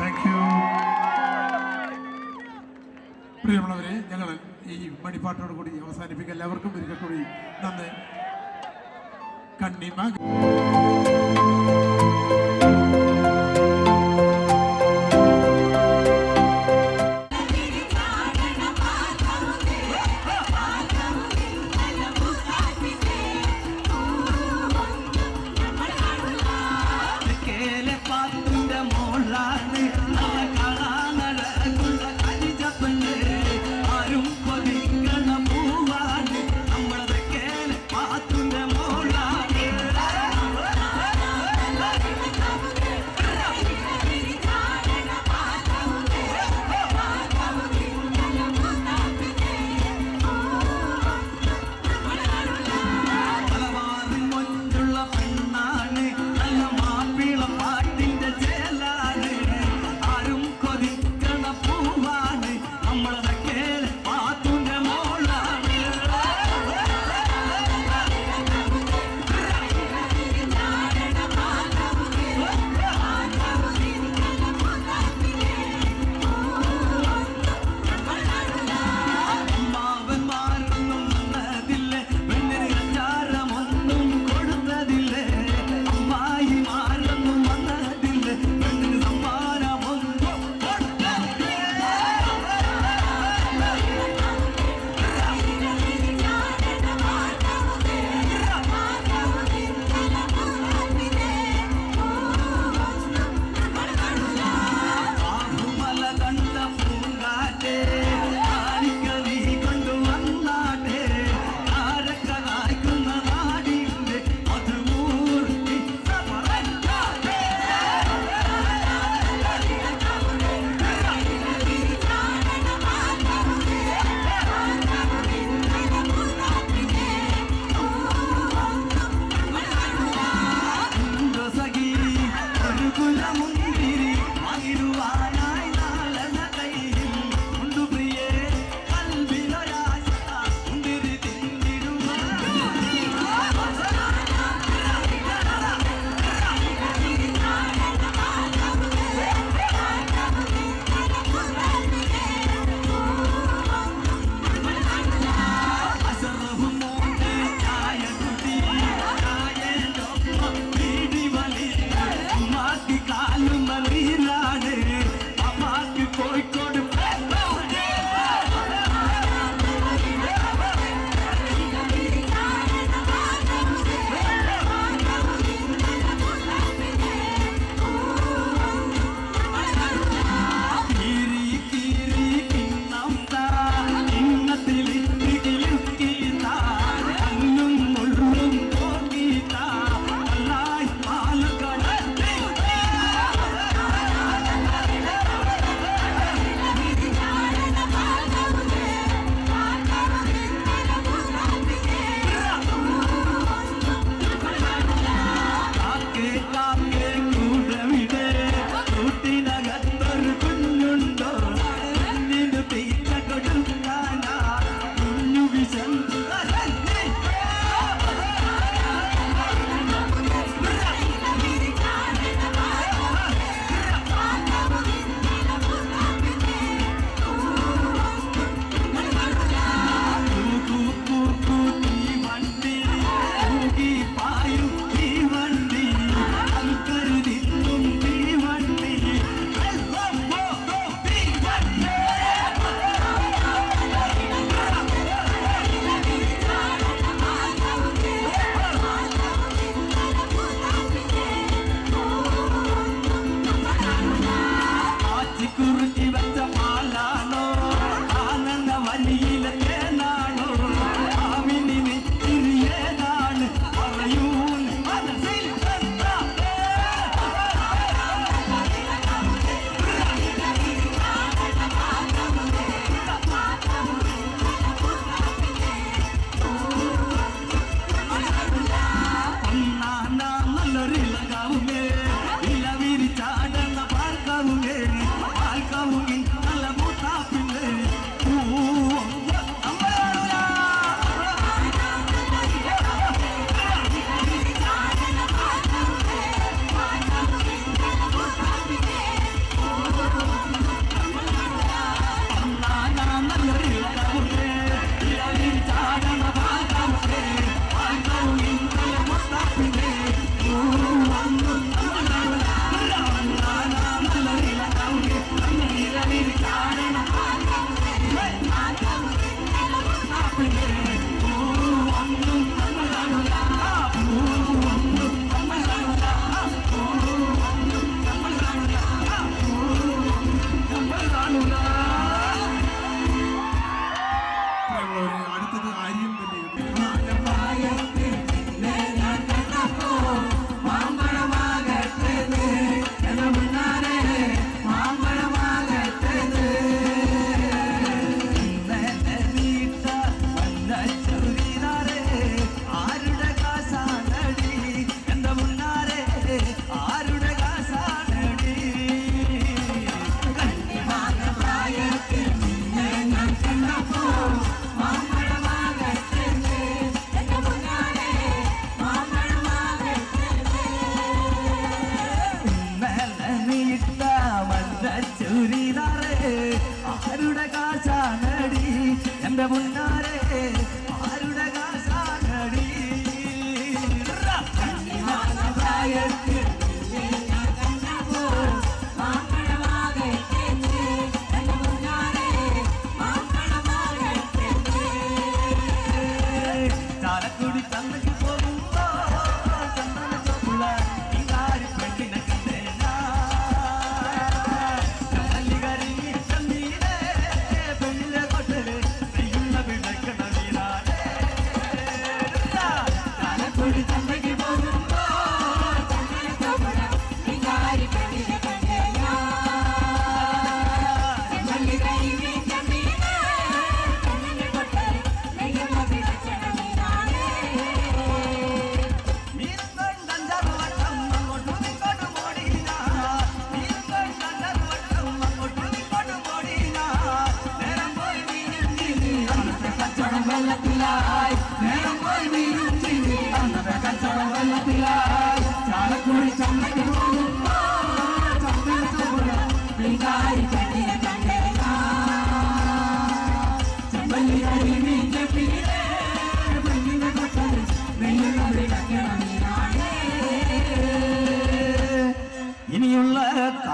Thank you പ്രിയമുള്ളവരെ ഞങ്ങൾ ഈ മണിപ്പാട്ടോട് കൂടി അവസാനിപ്പിക്കുക. എല്ലാവർക്കും ഒരിക്കൽ കൂടി നന്ദി. കണ്ണിമ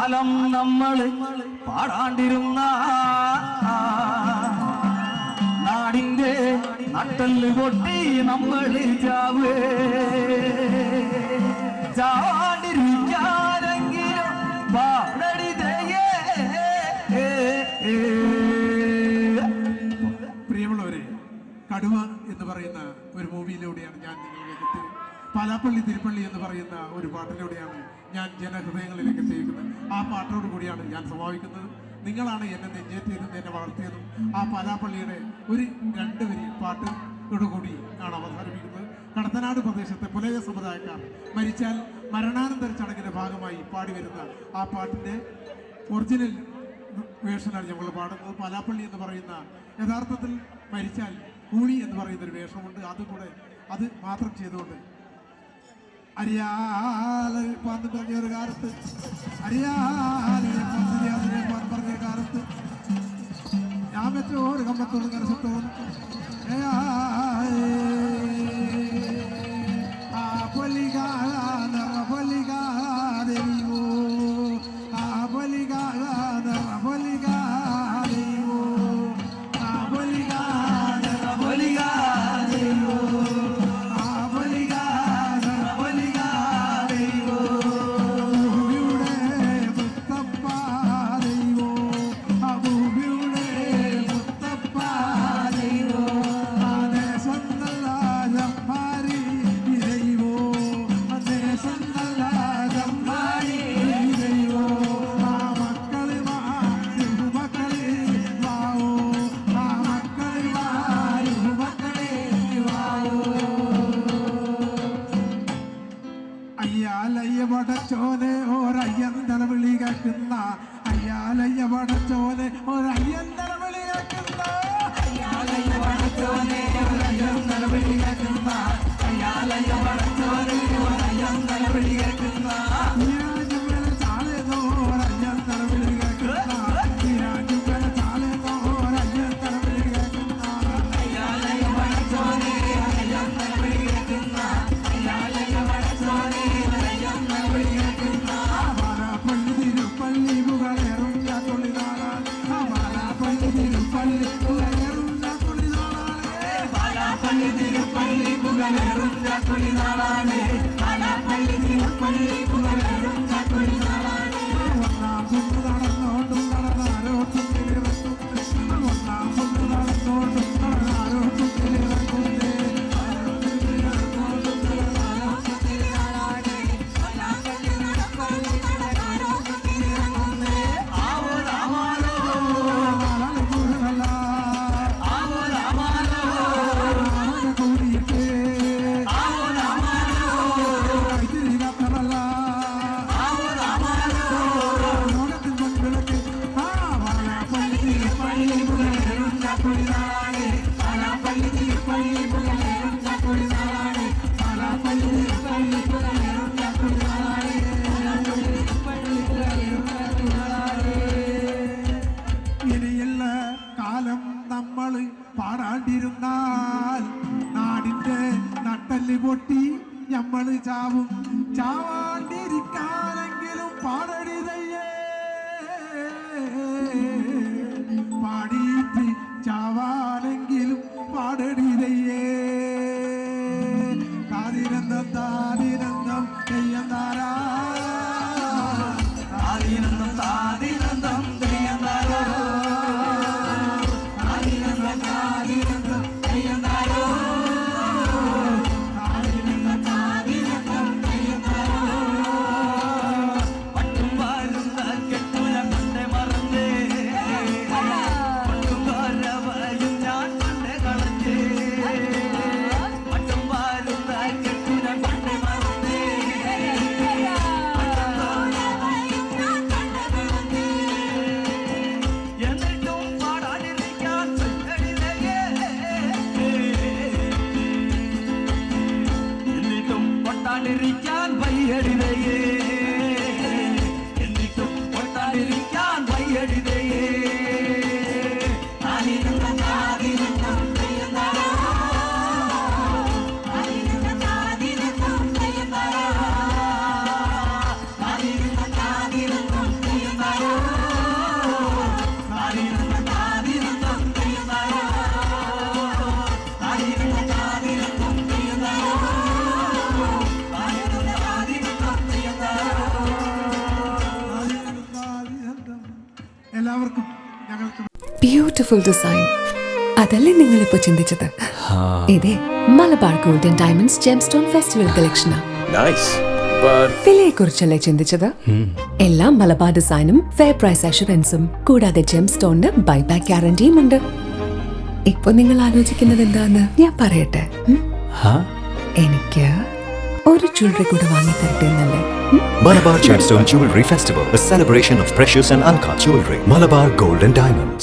കാലം നമ്മൾ പാടാണ്ടിരുന്ന നാടിന്റെ നട്ടൽ കൊട്ടി നമ്മൾ ചാവേ ചാടിരിക്കാനെങ്കിലും പാടടി ദയേ. പ്രിയമുള്ളവരെ കടുവ എന്ന് പറയുന്ന ഒരു മൂവിയിലൂടെയാണ് ഞാൻ എത്തി പാലാപ്പള്ളി തിരുപ്പള്ളി എന്ന് പറയുന്ന ഒരു പാട്ടിലൂടെയാണ് ഞാൻ ജനഹൃദയങ്ങളിലേക്ക് എത്തിയിരിക്കുന്നത്. ആ പാട്ടോട് കൂടിയാണ് ഞാൻ സമാപിക്കുന്നത്. നിങ്ങളാണ് എന്നെ നെഞ്ചേറ്റിയതും എന്നെ വളർത്തിയതും. ആ പാലാപ്പള്ളിയുടെ ഒരു രണ്ട് വരി പാട്ടോട് കൂടി ആണ് അവസാനിപ്പിക്കുന്നത് കടത്തനാട് പ്രദേശത്തെ പുലയ സമുദായക്കാർ മരിച്ചാൽ മരണാനന്തര ചടങ്ങിന്റെ ഭാഗമായി പാടി വരുന്ന ആ പാട്ടിന്റെ ഒറിജിനൽ വേഷനാണ് ഞങ്ങൾ പാടുന്നത്. പാലാപ്പള്ളി എന്ന് പറയുന്ന യഥാർത്ഥത്തിൽ മരിച്ചാൽ കൂണി എന്ന് പറയുന്നൊരു വേഷമുണ്ട്. അതുകൂടെ അത് മാത്രം ചെയ്തുകൊണ്ട് അരിയാൽ പാന്ന് പറഞ്ഞ ഒരു കാലത്ത്. അരിയാലിനെ പന്തിരിയാതിനെ പാന്ന് പറഞ്ഞ ഒരു കാലത്ത്. ഞാൻ വെച്ചോ ഒരു കമ്പത്തോളം കരസത്തോളം നമ്മൾ ചാവും. ചാവാണ്ടിരിക്കാനെങ്കിലും പാടടിതൈ ബ്യൂട്ടിഫുൾ ഡിസൈൻ അതല്ലേ നിങ്ങൾ ഇപ്പൊ ചിന്തിച്ചത് ഇതേ Malabar golden diamonds gemstone festival വിലയെ കുറിച്ചല്ലേ ചിന്തിച്ചത്? എല്ലാ മലബാർ ഡിസൈനും ഫെയർ പ്രൈസ് അഷുറൻസും കൂടാതെ ജെം സ്റ്റോണിന് ബൈബാക്ക് ഗ്യാരണ്ടിയും ഉണ്ട്. ഇപ്പൊ നിങ്ങൾ ആലോചിക്കുന്നത് എന്താന്ന് ഞാൻ പറയട്ടെ. എനിക്ക് ഒരു ജ്വല്ലറി കൂടെ വാങ്ങി തരട്ടെന്നല്ലേ Malabar gemstone jewellery festival celebration of precious and uncut jewellery Malabar gold and diamonds.